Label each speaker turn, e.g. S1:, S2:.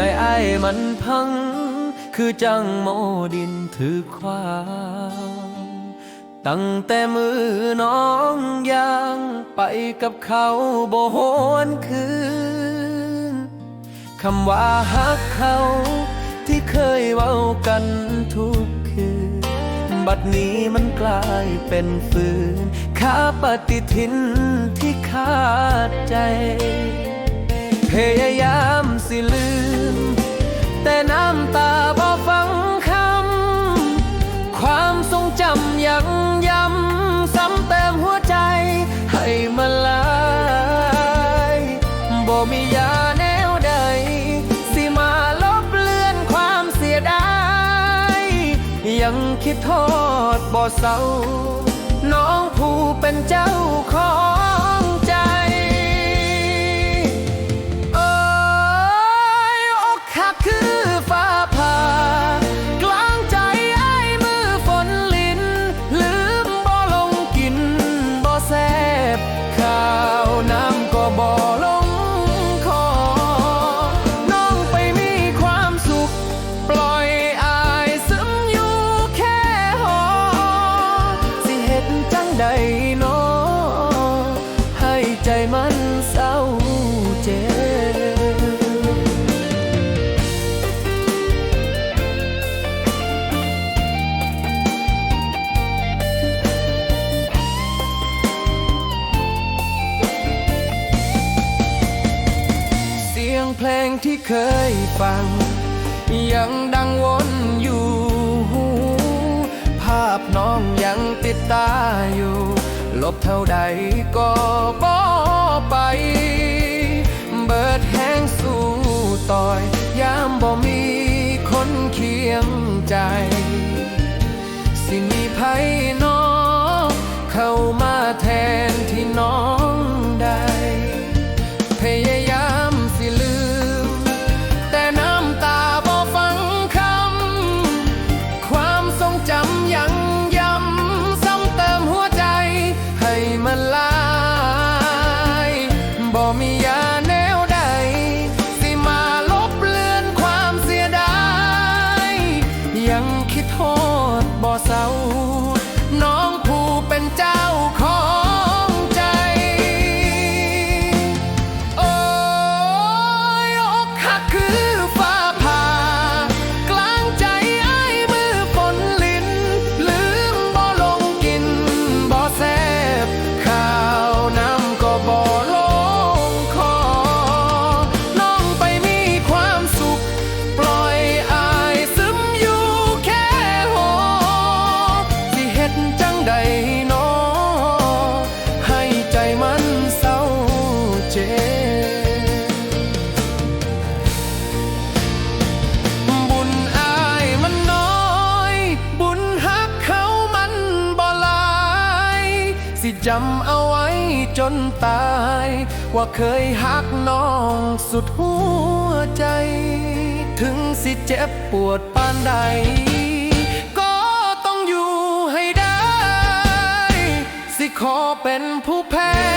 S1: ใจไอ้มันพัง คือจังโมดินถือควางตั้งแต่มือน้องยางไปกับเขาบ่หวนคืนคำว่าฮักเขาที่เคยเว้ากันทุกคืน บัดนี้มันกลายเป็นฟืนข้าปฏิทินที่ขาดใจพยาย ยังคิดโทษบ่เศร้า น้องผู้เป็นเจ้าของ เพลงที่เคยฟัง ยังดังวนอยู่ภาพน้องยังติดตาอยู่ ลบเท่าใดก็บ่ไป เบิดแห้งสู้ต่อย ยามบ่มีคนเคียงใจ สิมีไผ จำเอาไว้จนตาย ว่าเคยฮักน้องสุดหัวใจ ถึงสิเจ็บปวดปานใด ก็ต้องอยู่ให้ได้ สิขอเป็นผู้แพ้